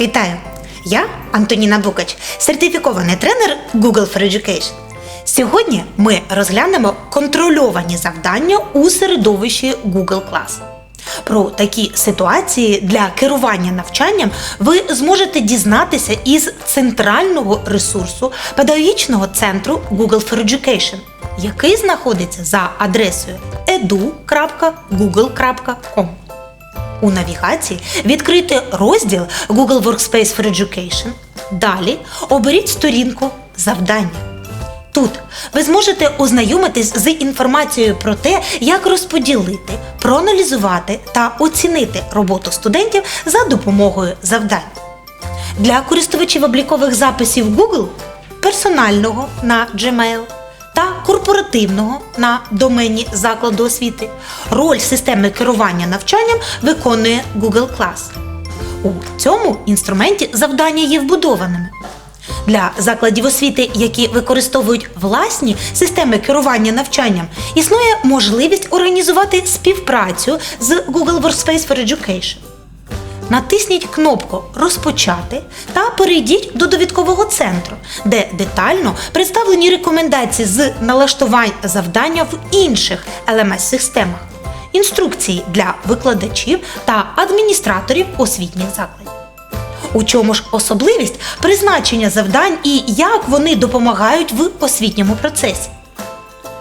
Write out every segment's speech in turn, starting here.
Вітаю! Я Антоніна Букач, сертифікований тренер Google for Education. Сьогодні ми розглянемо контрольовані завдання у середовищі Google Class. Про такі ситуації для керування навчанням ви зможете дізнатися із центрального ресурсу педагогічного центру Google for Education, який знаходиться за адресою edu.google.com. У навігації відкрити розділ Google Workspace for Education. Далі оберіть сторінку Завдання. Тут ви зможете ознайомитись з інформацією про те, як розподілити, проаналізувати та оцінити роботу студентів за допомогою завдань. Для користувачів облікових записів Google персонального на Gmail корпоративного на домені закладу освіти роль системи керування навчанням виконує Google Class. У цьому інструменті завдання є вбудованими. Для закладів освіти, які використовують власні системи керування навчанням, існує можливість організувати співпрацю з Google Workspace for Education. Натисніть кнопку Розпочати та перейдіть до довідкового центру, де детально представлені рекомендації з налаштувань завдання в інших LMS-системах, інструкції для викладачів та адміністраторів освітніх закладів. У чому ж особливість призначення завдань і як вони допомагають в освітньому процесі?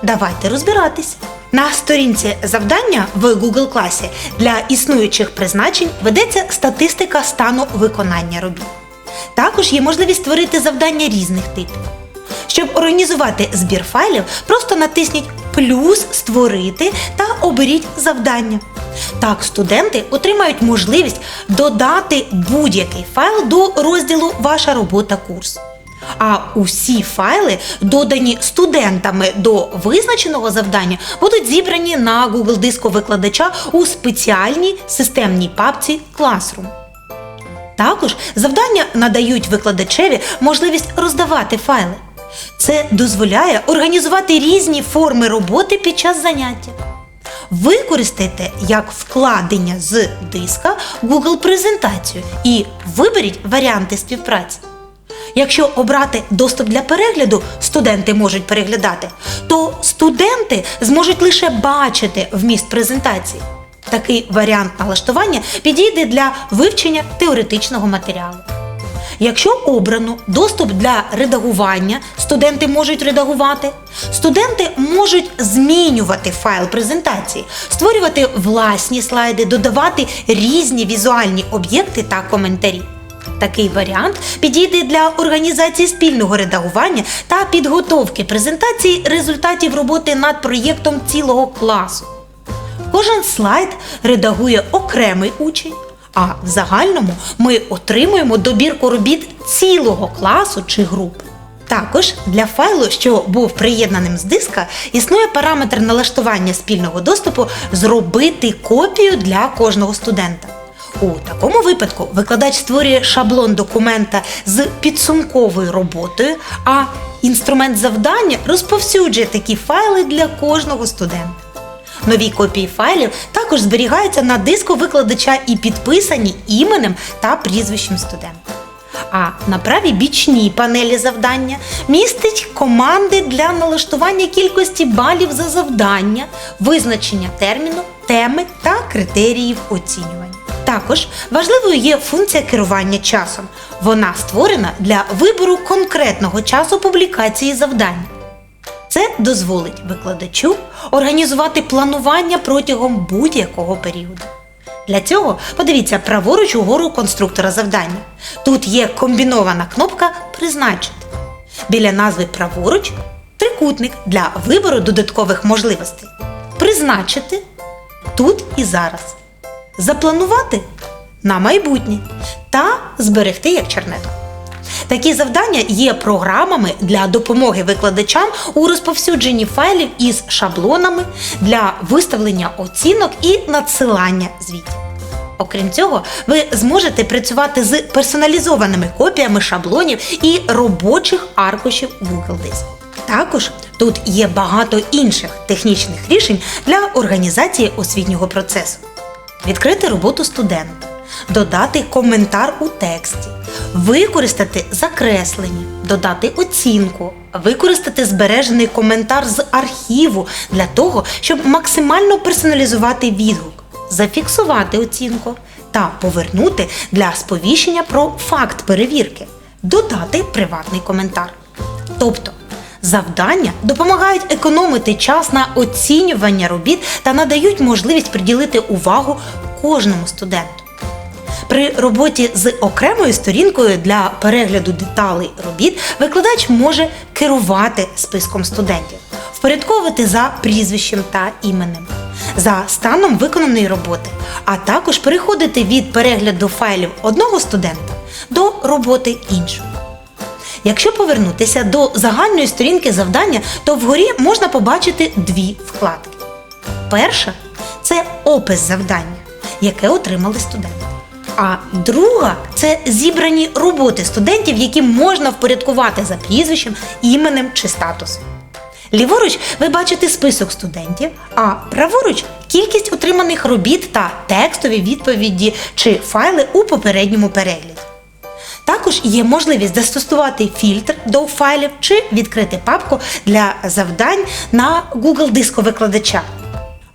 Давайте розбиратись. На сторінці завдання в Google класі для існуючих призначень ведеться статистика стану виконання робіт. Також є можливість створити завдання різних типів. Щоб організувати збір файлів, просто натисніть плюс Створити та оберіть завдання. Так, студенти отримають можливість додати будь-який файл до розділу Ваша робота курс. А усі файли, додані студентами до визначеного завдання, будуть зібрані на Google диску викладача у спеціальній системній папці Classroom. Також завдання надають викладачеві можливість роздавати файли. Це дозволяє організувати різні форми роботи під час заняття. Використайте як вкладення з диска Google презентацію і виберіть варіанти співпраці. Якщо обрати доступ для перегляду, студенти можуть переглядати, то студенти зможуть лише бачити вміст презентації. Такий варіант налаштування підійде для вивчення теоретичного матеріалу. Якщо обрано доступ для редагування, студенти можуть редагувати. Студенти можуть змінювати файл презентації, створювати власні слайди, додавати різні візуальні об'єкти та коментарі. Такий варіант підійде для організації спільного редагування та підготовки презентації результатів роботи над проєктом цілого класу. Кожен слайд редагує окремий учень, а в загальному ми отримуємо добірку робіт цілого класу чи групи. Також для файлу, що був приєднаним з диска, існує параметр налаштування спільного доступу зробити копію для кожного студента. У такому випадку викладач створює шаблон документа з підсумковою роботою, а інструмент завдання розповсюджує такі файли для кожного студента. Нові копії файлів також зберігаються на диску викладача і підписані іменем та прізвищем студента. А на правій бічній панелі завдання містить команди для налаштування кількості балів за завдання, визначення терміну, теми та критеріїв оцінювання. Також важливою є функція керування часом. Вона створена для вибору конкретного часу публікації завдань. Це дозволить викладачу організувати планування протягом будь-якого періоду. Для цього подивіться праворуч угору конструктора завдання. Тут є комбінована кнопка Призначити. Біля назви праворуч трикутник для вибору додаткових можливостей. Призначити тут і зараз. Запланувати на майбутнє та зберегти як чернетку. Такі завдання є програмами для допомоги викладачам у розповсюдженні файлів із шаблонами для виставлення оцінок і надсилання звітів. Окрім цього, ви зможете працювати з персоналізованими копіями шаблонів і робочих аркушів Google Диск. Також тут є багато інших технічних рішень для організації освітнього процесу. Відкрити роботу студента. додати коментар у тексті, використати закреслення, додати оцінку, використати збережений коментар з архіву для того, щоб максимально персоналізувати відгук, зафіксувати оцінку та повернути для сповіщення про факт перевірки, додати приватний коментар. Тобто завдання допомагають економити час на оцінювання робіт та надають можливість приділити увагу кожному студенту. При роботі з окремою сторінкою для перегляду деталей робіт викладач може керувати списком студентів, впорядковувати за прізвищем та іменем, за станом виконаної роботи, а також переходити від перегляду файлів одного студента до роботи іншого. Якщо повернутися до загальної сторінки завдання, то вгорі можна побачити дві вкладки. Перша це опис завдання, яке отримали студенти. А друга це зібрані роботи студентів, які можна впорядкувати за прізвищем, іменем чи статусом. Ліворуч ви бачите список студентів, а праворуч кількість отриманих робіт та текстові відповіді чи файли у попередньому перегляді. Також є можливість застосувати фільтр до файлів чи відкрити папку для завдань на Google диску викладача.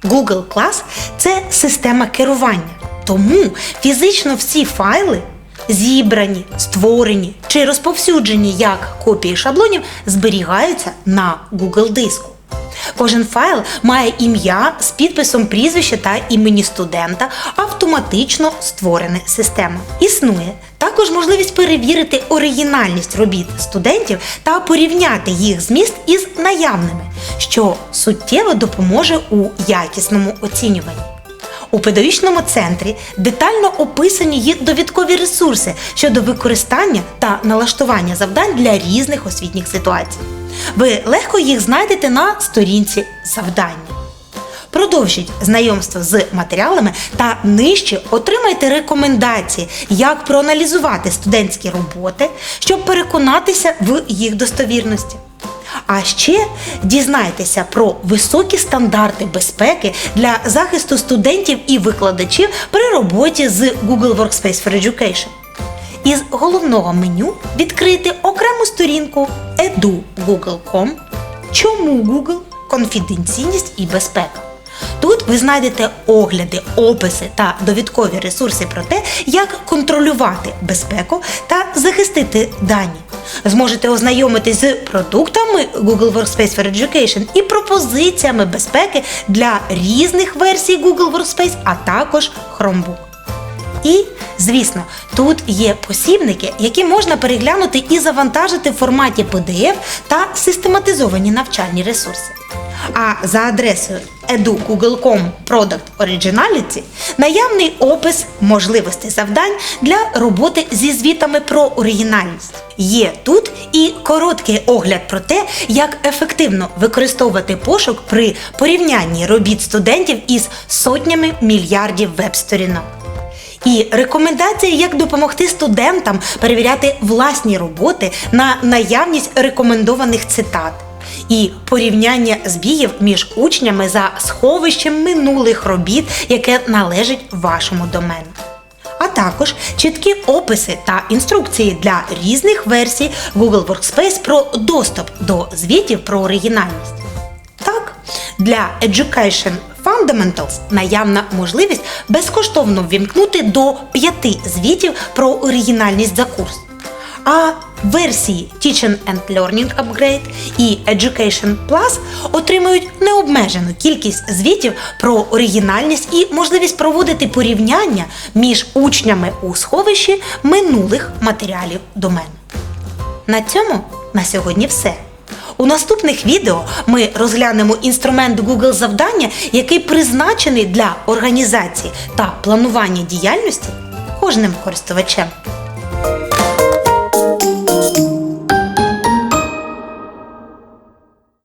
Google Class – це система керування, тому фізично всі файли зібрані, створені чи розповсюджені як копії шаблонів зберігаються на Google диску. Кожен файл має ім'я з підписом прізвища та імені студента, автоматично створене система. Існує також можливість перевірити оригінальність робіт студентів та порівняти їх зміст із наявними, що суттєво допоможе у якісному оцінюванні. У педагогічному центрі детально описані є довідкові ресурси щодо використання та налаштування завдань для різних освітніх ситуацій. Ви легко їх знайдете на сторінці завдання. Продовжіть знайомство з матеріалами та нижче отримайте рекомендації, як проаналізувати студентські роботи, щоб переконатися в їх достовірності. А ще дізнайтеся про високі стандарти безпеки для захисту студентів і викладачів при роботі з Google Workspace for Education. Із головного меню відкрити окрему сторінку edu.google.com Чому Google? Конфіденційність і безпека. Ви знайдете огляди, описи та довідкові ресурси про те, як контролювати безпеку та захистити дані. Зможете ознайомитись з продуктами Google Workspace for Education і пропозиціями безпеки для різних версій Google Workspace, а також Chromebook. І, звісно, тут є посібники, які можна переглянути і завантажити в форматі PDF та систематизовані навчальні ресурси. А за адресою edu.google.com Product Originality наявний опис можливостей завдань для роботи зі звітами про оригінальність. Є тут і короткий огляд про те, як ефективно використовувати пошук при порівнянні робіт студентів із сотнями мільярдів веб-сторінок. І рекомендації, як допомогти студентам перевіряти власні роботи на наявність рекомендованих цитат. І порівняння збігів між учнями за сховищем минулих робіт, яке належить вашому домену. А також чіткі описи та інструкції для різних версій Google Workspace про доступ до звітів про оригінальність. Так, для Education Fundamentals наявна можливість безкоштовно ввімкнути до п'яти звітів про оригінальність за курс. А версії Teaching and Learning Upgrade і Education Plus отримують необмежену кількість звітів про оригінальність і можливість проводити порівняння між учнями у сховищі минулих матеріалів домену. На цьому на сьогодні все. У наступних відео ми розглянемо інструмент Google завдання, який призначений для організації та планування діяльності кожним користувачем.